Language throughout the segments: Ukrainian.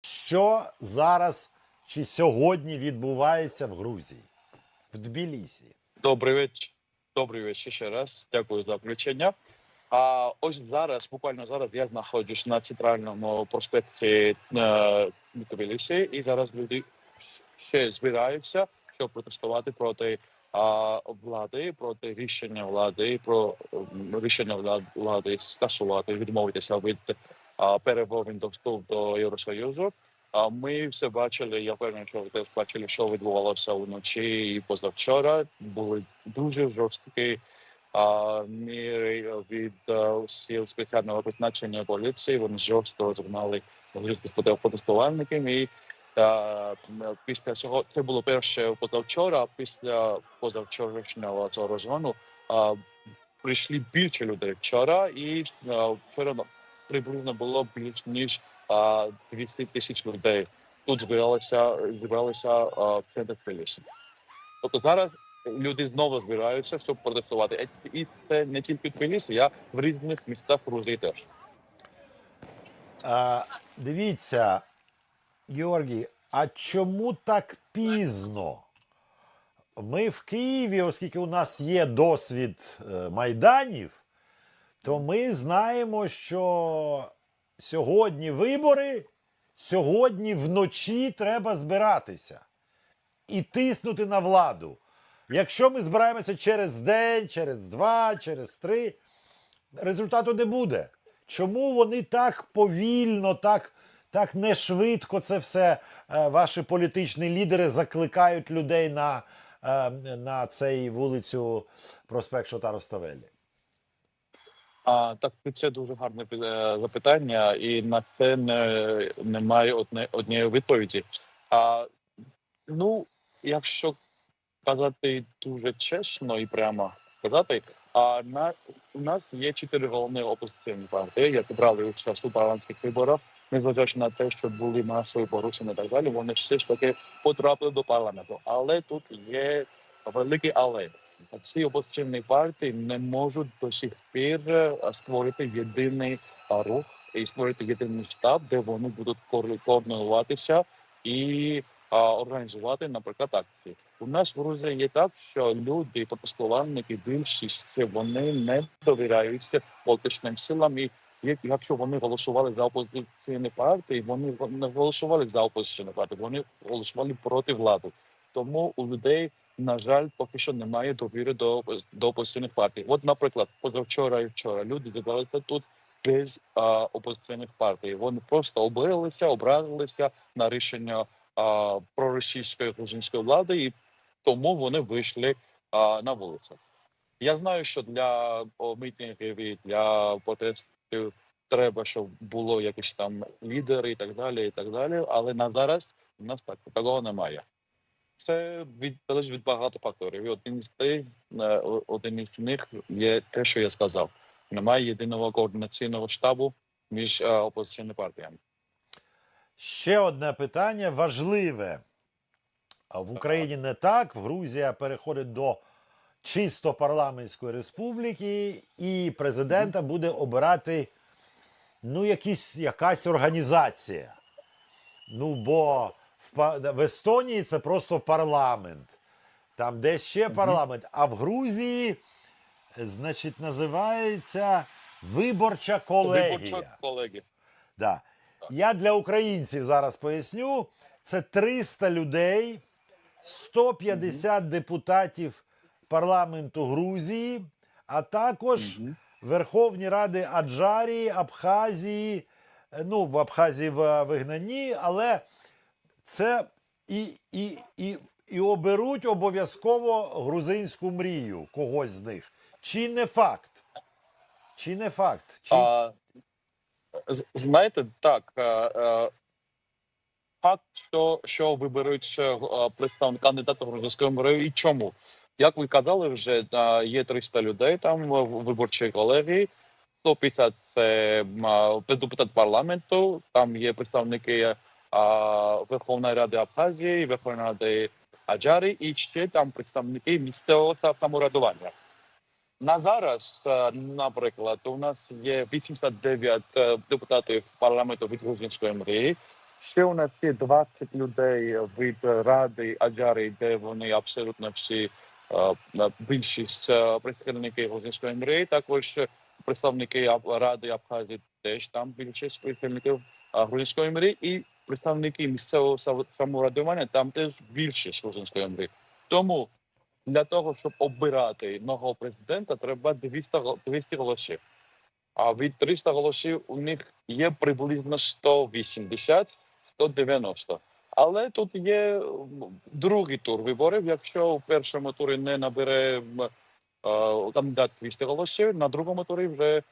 Що зараз чи сьогодні відбувається в Грузії, в Тбілісі? Добрий вечір. Добрий вечір ще раз. Дякую за включення. А ось зараз, буквально зараз, я знаходжусь на центральному проспекті е, Тбілісі, і зараз люди ще збираються, щоб протестувати проти а, влади, проти рішення влади, про рішення влади скасувати, відмовитися від перемовин до вступу до Євросоюзу. А ми все бачили. Я певний, що ви теж бачили, що відбувалося вночі і позавчора. Були дуже жорсткі а, міри від а, сил спеціального призначення поліції. Вони жорстко жорстко протестувальників. І а, після цього це було перше позавчора. Після позавчорашнього цього розгону а, прийшли більше людей вчора, і а, вчора приблизно було більш ніж 200 тисяч людей тут збиралися, збиралися в центр Тбілісі. Тобто зараз люди знову збираються, щоб протестувати. І це не тільки в Тбілісі, а в різних містах Грузії теж. А, дивіться, Георгій, а чому так пізно? Ми в Києві, оскільки у нас є досвід е, майданів, то ми знаємо, що сьогодні вибори, сьогодні вночі треба збиратися і тиснути на владу. Якщо ми збираємося через день, через два, через три, результату не буде. Чому вони так повільно, так, так не швидко це все е, ваші політичні лідери закликають людей на, е, на цей вулицю проспект Шотару Ставелі? А так це дуже гарне е, запитання, і на це не, немає одне, однієї відповіді. А, ну, якщо казати дуже чесно і прямо казати, а на у нас є чотири головні опозиційні партії, які брали участь у парламентських виборах, незважаючи на те, що були масові порушення так далі, вони все ж таки потрапили до парламенту. Але тут є велике але. Ці опозиційні партії не можуть до сих пір е, створити єдиний рух і створити єдиний штаб, де вони будуть коорди- координуватися і а, організувати, наприклад, акції. У нас в Грузії є так, що люди, протестувальники, більшість вони не довіряються політичним силам. І якщо вони голосували за опозиційні партії, вони не голосували за опозиційні партії, вони голосували проти влади. Тому у людей на жаль, поки що немає довіри до, до опозиційних партій. От, наприклад, позавчора і вчора люди зібралися тут без а, опозиційних партій. Вони просто обурилися, образилися на рішення а, проросійської грузинської влади, і тому вони вийшли а, на вулицю. Я знаю, що для мітингів і для протестів треба, щоб було якісь там лідери і так далі, і так далі. Але на зараз у нас так такого немає. Це від залежить від багато факторів. І один із тих, е, один із них є те, що я сказав. Немає єдиного координаційного штабу між е, опозиційними партіями. Ще одне питання важливе. В Україні не так. В Грузія переходить до чисто парламентської республіки, і президента буде обирати ну, якісь, якась організація. Ну, бо в, Естонії це просто парламент. Там десь ще парламент. А в Грузії, значить, називається виборча колегія. Виборча колеги. Да. Я для українців зараз поясню. Це 300 людей, 150 депутатів парламенту Грузії, а також Верховні Ради Аджарії, Абхазії. е, Ну, в Абхазії в вигнанні, але це і, і, і, і оберуть обов'язково грузинську мрію когось з них. Чи не факт? Чи не факт? Чи... А, знаєте, так. е, е, Факт, що, що виберуть е, представник кандидата грузинської мрії, і чому? Як ви казали, вже є 300 людей там в виборчій колегії, 150 це депутат парламенту, там є представники Верховної Ради Абхазії, Верховної Ради Аджари, і ще там представники місцевого са- самоврядування. На зараз, наприклад, у нас є 89 е, депутатів парламенту від грузинської мрії, Ще у нас є 20 людей від Ради Аджари, де вони абсолютно всі більшість представники грузинської мрії. Також представники Ради Абхазії теж там більшість представників грузинської мрії. І представники місцевого самоврядування там теж більшість грузинської мрії. Тому для того, щоб обирати нового президента, треба 200, 200 голосів. А від 300 голосів у них є приблизно 180 190. Але тут є другий тур виборів. Якщо в першому турі не набере е, кандидат 200 голосів, на другому турі вже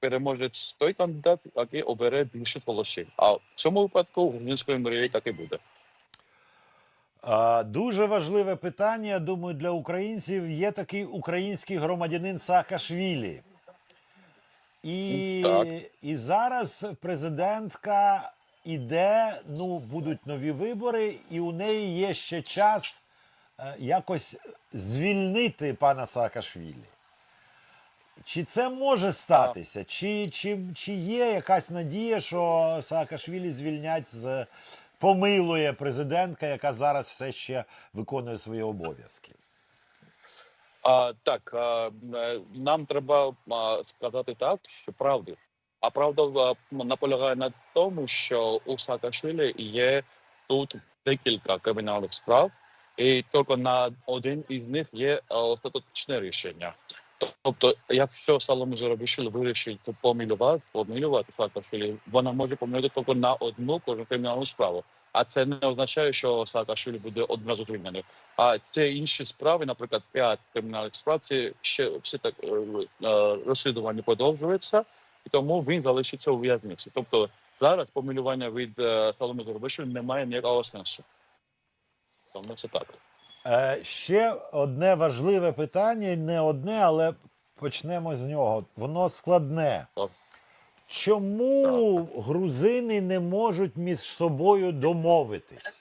переможець той кандидат, який обере більше голосів. А в цьому випадку в Грузинської мрії так і буде. Дуже важливе питання, думаю, для українців є такий український громадянин Саакашвілі. І, Так. і зараз президентка іде, ну, будуть нові вибори, і у неї є ще час е, якось звільнити пана Саакашвілі. Чи це може статися? Чи, чи, чи є якась надія, що Саакашвілі звільнять з помилує президентка, яка зараз все ще виконує свої обов'язки? А, так, а, е, нам треба сказати так, що правди. А правда наполягає на тому, що у Саакашвілі є тут декілька кримінальних справ, і тільки на один із них є остаточне рішення. Тобто, якщо Соломон Зурабішвілі вирішить помилувати, помилувати Саакашвілі, вона може помилити тільки на одну кожну кримінальну справу. А це не означає, що Саакашвілі буде одразу звільнений. А це інші справи, наприклад, п'ять кримінальних справ, це ще всі так е, е, розслідування продовжується, і тому він залишиться у в'язниці. Тобто зараз помилювання від е, Соломи Зорбишів немає ніякого сенсу. Тому це так. Е, ще одне важливе питання, не одне, але почнемо з нього. Воно складне. Чому грузини не можуть між собою домовитись?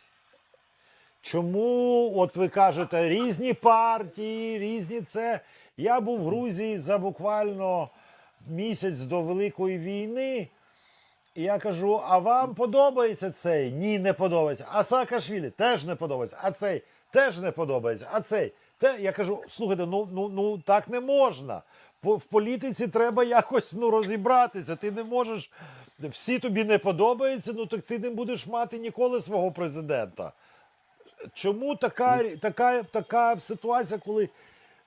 Чому, от ви кажете, різні партії, різні це. Я був в Грузії за буквально місяць до Великої війни. І я кажу: а вам подобається цей? Ні, не подобається. А Саакашвілі теж не подобається. А цей теж не подобається. А цей. Те, я кажу: слухайте, ну, ну, ну так не можна. По- В політиці треба якось ну, розібратися. Ти не можеш. Всі тобі не подобаються, ну так ти не будеш мати ніколи свого президента. Чому така, така, така ситуація, коли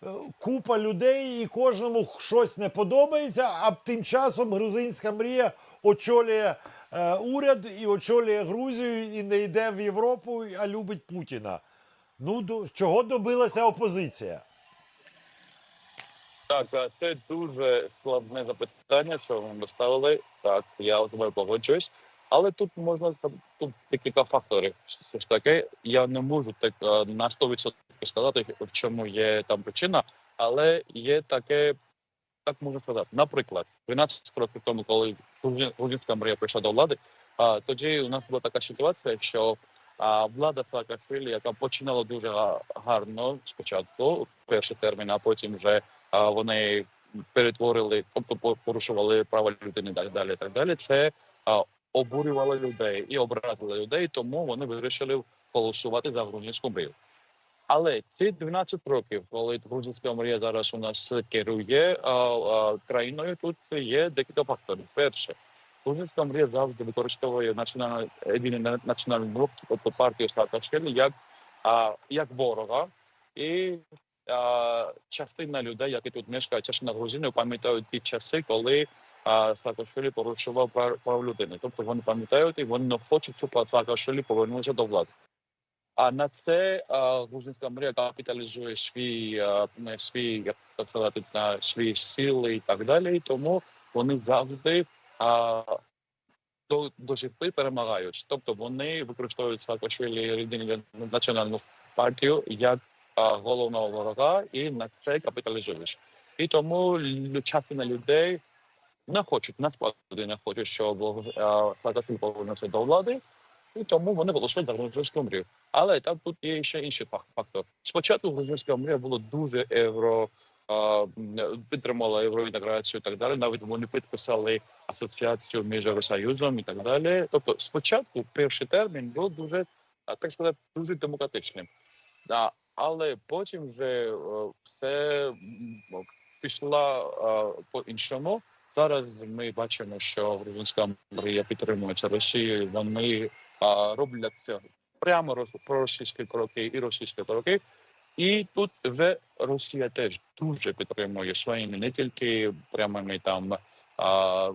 е, купа людей і кожному щось не подобається, а тим часом грузинська мрія очолює е, уряд і очолює Грузію і не йде в Європу, а любить Путіна. Ну, до, чого добилася опозиція? Так, це дуже складне запитання, що ви поставили. Так, я з тобою погоджуюсь. Але тут можна тут декілька факторів. Все ж таки, я не можу так на 100% сказати, в чому є там причина, але є таке, так можна сказати. Наприклад, 12 років тому, коли Грузин- грузинська мрія прийшла до влади, а, тоді у нас була така ситуація, що а, влада Саакашвілі, яка починала дуже гарно спочатку, перший термін, а потім вже вони перетворили, тобто порушували права людини і так далі. Так далі. Це обурювало людей і образило людей, тому вони вирішили голосувати за грузинську мрію. Але ці 12 років, коли грузинська мрія зараз у нас керує а, а, країною, тут є декілька факторів. Перше, грузинська мрія завжди використовує національний єдиний національний блок, тобто партію Саакашвілі, як, як ворога. І а, частина людей, які тут мешкають, частина грузинів, пам'ятають ті часи, коли а, Саакашвілі порушував прав, людини. Тобто вони пам'ятають і вони не хочуть, щоб Саакашвілі повернувся до влади. А на це а, грузинська мрія капіталізує свій, а, свій, як так сказати, свої сили і так далі. Тому вони завжди а, до, до сих пір перемагають. Тобто вони використовують Саакашвілі національну партію як головного ворога і на це капіталізують. І тому частина людей не хочуть, насправді не хочуть, щоб Саакашвілі повернувся до влади, і тому вони голосують за грузинську мрію. Але там тут є ще інший фак- фактор. Спочатку грузинська мрія була дуже євро, підтримала євроінтеграцію і так далі. Навіть вони підписали асоціацію між Євросоюзом і так далі. Тобто, спочатку перший термін був дуже, так сказати, дуже демократичним. Да, але потім вже е, все м, пішла е, по-іншому. Зараз ми бачимо, що грузинська мрія підтримується Росією. Вони роблять прямо роз- проросійські кроки і російські кроки. І тут вже Росія теж дуже підтримує своїми не тільки прямими там а,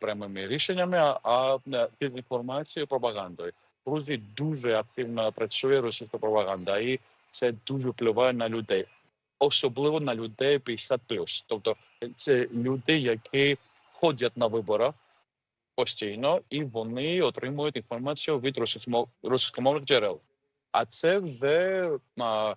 прямими рішеннями, а- е, дезінформацією, пропагандою. В Грузії дуже активно працює російська пропаганда, і це дуже впливає на людей, особливо на людей 50+. Тобто це люди, які ходять на виборах постійно, і вони отримують інформацію від російськомо- російськомовних джерел. А це вже а,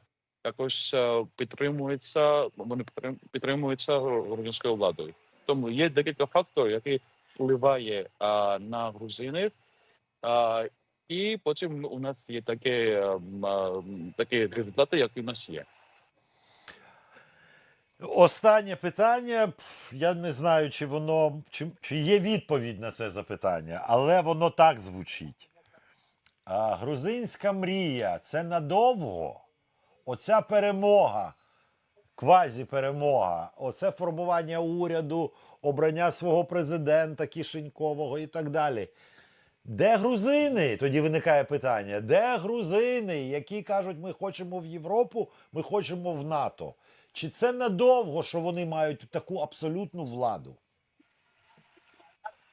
якось а, підтримується, вони підтримуються грузинською владою. Тому є декілька факторів, які впливає а, на грузинів. А, і потім у нас є а, такі результати, які у нас є. Останнє питання. Я не знаю, чи воно чи, чи є відповідь на це запитання, але воно так звучить. А, грузинська мрія це надовго. Оця перемога, квазі-перемога, оце формування уряду, обрання свого президента Кишенькового і так далі. Де грузини? Тоді виникає питання: де грузини, які кажуть, ми хочемо в Європу, ми хочемо в НАТО? Чи це надовго, що вони мають таку абсолютну владу?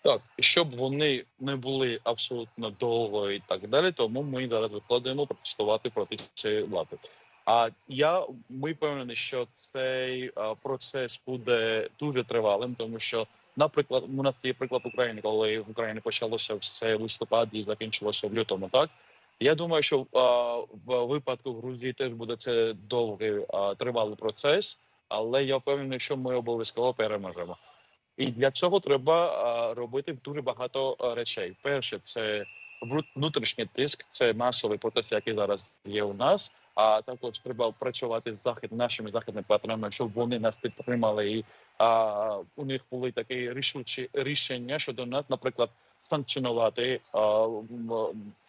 Так, щоб вони не були абсолютно довго і так далі, тому ми зараз виходимо протестувати проти цієї влади. А я ми впевнені, що цей а, процес буде дуже тривалим, тому що, наприклад, у нас є приклад України, коли в Україні почалося все в листопаді і закінчилося в лютому. Так я думаю, що а, в випадку Грузії теж буде це довгий а, тривалий процес, але я впевнений, що ми обов'язково переможемо. І для цього треба а, робити дуже багато речей. Перше, це внутрішній тиск, це масовий процес, який зараз є у нас. А також треба працювати з захід нашими західними партнерами, щоб вони нас підтримали. І а, у них були такі рішучі рішення щодо нас, наприклад, санкціонувати а, м-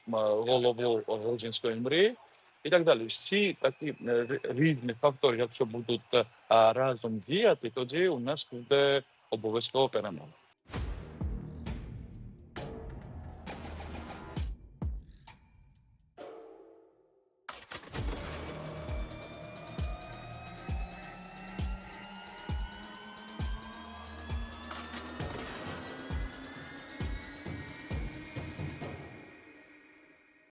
м- голову грузинської мрії. І так далі, всі такі е, різні фактори, якщо будуть е, а, разом діяти, тоді у нас буде обов'язково перемога.